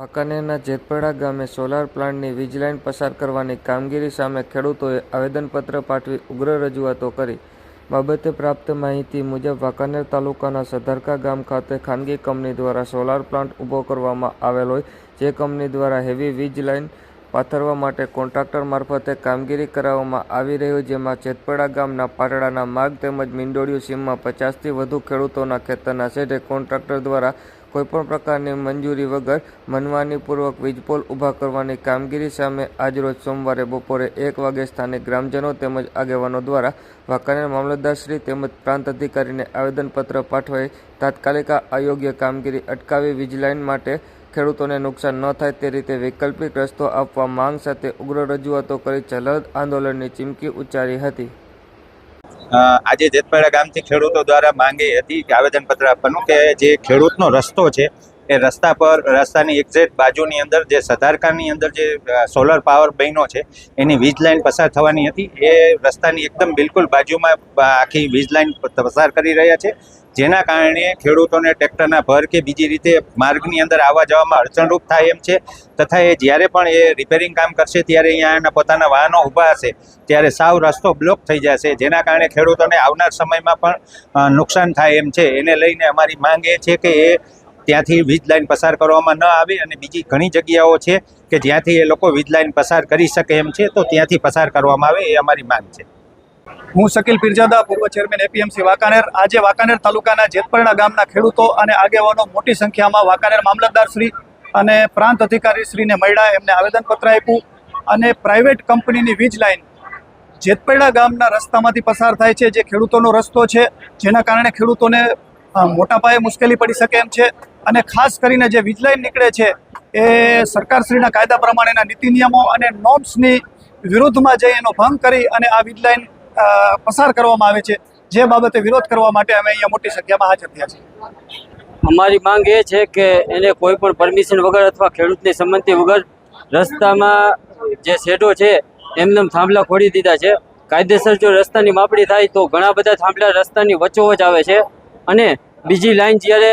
વાંકાનેરના જેતપડા ગામે સોલાર પ્લાન્ટની વીજ લાઇન પસાર કરવાની કામગીરી સામે ખેડૂતોએ આવેદનપત્ર પાઠવી ઉગ્ર રજૂઆતો કરી. બાબતે પ્રાપ્ત માહિતી મુજબ વાંકાનેર તાલુકાના સધરકા ગામ ખાતે ખાનગી કંપની દ્વારા સોલાર પ્લાન્ટ ઊભો કરવામાં આવેલ હોય, જે કંપની દ્વારા હેવી વીજ લાઇન પાથરવા માટે કોન્ટ્રાક્ટર મારફતે કામગીરી કરાવવામાં આવી રહ્યું જેમાં જેતપડા ગામના પાટડાના માર્ગ તેમજ મીંડોળિયું સીમમાં પચાસથી વધુ ખેડૂતોના ખેતરના શેઢે કોન્ટ્રાક્ટર દ્વારા કોઈપણ પ્રકારની મંજૂરી વગર મનમાનીપૂર્વક વીજપોલ ઊભા કરવાની કામગીરી સામે આજરોજ સોમવારે બપોરે એક વાગે સ્થાનિક ગ્રામજનો તેમજ આગેવાનો દ્વારા વાંકાનેર મામલતદારશ્રી તેમજ પ્રાંત અધિકારીને આવેદનપત્ર પાઠવાઈ તાત્કાલિક અયોગ્ય કામગીરી અટકાવી વીજલાઇન માટે ખેડૂતોને નુકસાન ન થાય તે રીતે વૈકલ્પિક રસ્તો આપવા માંગ સાથે ઉગ્ર રજૂઆતો કરી જલદ આંદોલનની ચીમકી ઉચ્ચારી હતી. આજે જેતપેડા ગામથી ખેડૂતો દ્વારા માંગી હતી કે આવેદનપત્ર આપવાનું કે જે ખેડૂતનો રસ્તો છે એ રસ્તા પર, રસ્તાની એક્ઝેક્ટ બાજુની અંદર જે સધારકાની અંદર જે સોલર પાવર બન્યો છે, એની વીજ લાઇન પસાર થવાની હતી. એ રસ્તાની એકદમ બિલકુલ બાજુમાં આખી વીજ લાઇન પસાર કરી રહ્યા છે. જેના કારણે ખેડૂતોને ટ્રેક્ટરના ભર કે બીજી રીતે માર્ગની અંદર આવવા જવામાં અડચણરૂપ થાય એમ છે. તથા એ જ્યારે પણ એ રિપેરિંગ કામ કરશે, ત્યારે અહીંયા એના પોતાના વાહનો ઊભા હશે, ત્યારે સાવ રસ્તો બ્લોક થઈ જશે, જેના કારણે ખેડૂતોને આવનાર સમયમાં પણ નુકસાન થાય એમ છે. એને લઈને અમારી માંગ એ છે કે એ ત્યાંથી વીજ લાઇન પસાર કરવામાં ન આવે અને બીજી ઘણી જગ્યાઓ છે કે જ્યાંથી એ લોકો વીજ લાઇન પસાર કરી શકે એમ છે, તો ત્યાંથી પસાર કરવામાં આવે એ અમારી માંગ છે. હું શકીલ પીરજાદા, પૂર્વ ચેરમેન એપીએમસી વાંકાનેર. આજે વાંકાનેર તાલુકાના જેતપરણા ગામના ખેડૂતો અને આગેવાનો મોટી સંખ્યામાં વાંકાનેર મામલતદાર શ્રી અને પ્રાંત અધિકારી શ્રીને મળ્યા, એમને આવેદનપત્ર આપ્યું અને પ્રાઇવેટ કંપનીની વીજ લાઇન જેતપરણા ગામના રસ્તામાંથી પસાર થાય છે, જે ખેડૂતોનો રસ્તો છે, જેના કારણે ખેડૂતોને મોટા પાયે મુશ્કેલી પડી શકે એમ છે. અને ખાસ કરીને જે વીજલાઇન નીકળે છે, એ સરકારશ્રીના કાયદા પ્રમાણેના નીતિ નિયમો અને નોર્મ્સની વિરુદ્ધમાં જઈ એનો ભંગ કરી અને આ વીજલાઇન પસાર કરવામાં આવે છે. જે બાબતે વિરોધ કરવા માટે અમે અહીંયા મોટી સંખ્યામાં હાજર થયા છીએ. અમારી માંગ એ છે કે એને કોઈ પણ પરમિશન વગર અથવા ખેડૂતની સંમતિ વગર રસ્તામાં જે શેડો છે એમને થાંભલા ખોડી દીધા છે. કાયદેસર જો રસ્તાની માપણી થાય તો ઘણા બધા થાંભલા રસ્તાની વચ્ચોવચ આવે છે. અને બીજી લાઇન જ્યારે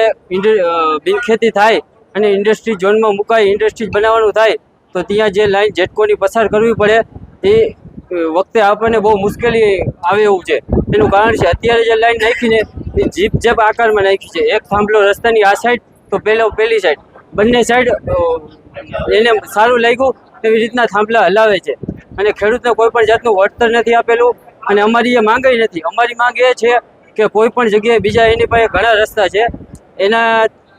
બિનખેતી થાય અને ઇન્ડસ્ટ્રી ઝોનમાં મુકાય ઇન્ડસ્ટ્રી બનાવવાનું થાય, તો ત્યાં જે લાઈન જેટકોની પસાર કરવી પડે એ વખતે આપણને બહુ મુશ્કેલી આવે એવું છે. એનું કારણ છે, અત્યારે જે લાઈન નાખીને, એ જીપ જેપ આકારમાં નાખી છે. એક થાંભલો રસ્તાની આ સાઈડ તો પહેલો પહેલી સાઈડ બંને સાઈડ એને સારું લાગ્યું એવી રીતના થાંભલા હલાવે છે. અને ખેડૂતને કોઈ પણ જાતનું વળતર નથી આપેલું અને અમારી એ માંગ નથી. અમારી માંગ એ છે કે કોઈ પણ જગ્યાએ બીજા એની પાસે ઘણા રસ્તા છે, એના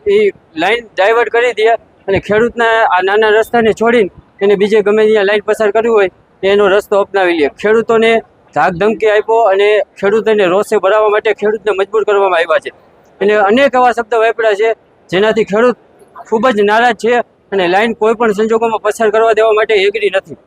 એ લાઈન ડાયવર્ટ કરી દે અને ખેડૂતના આ નાના રસ્તાને છોડીને એને બીજે ગમે ત્યાં લાઈન પસાર કરવી હોય એનો રસ્તો અપનાવી લે. ખેડૂતોને ધાક ધમકી આપ્યો અને ખેડૂતોને રોષે ભરાવવા માટે ખેડૂતને મજબૂર કરવામાં આવ્યા છે. અને અનેક એવા શબ્દ વાપર્યા છે, જેનાથી ખેડૂત ખૂબ જ નારાજ છે અને લાઈન કોઈ પણ સંજોગોમાં પસાર કરવા દેવા માટે એગ્રી નથી.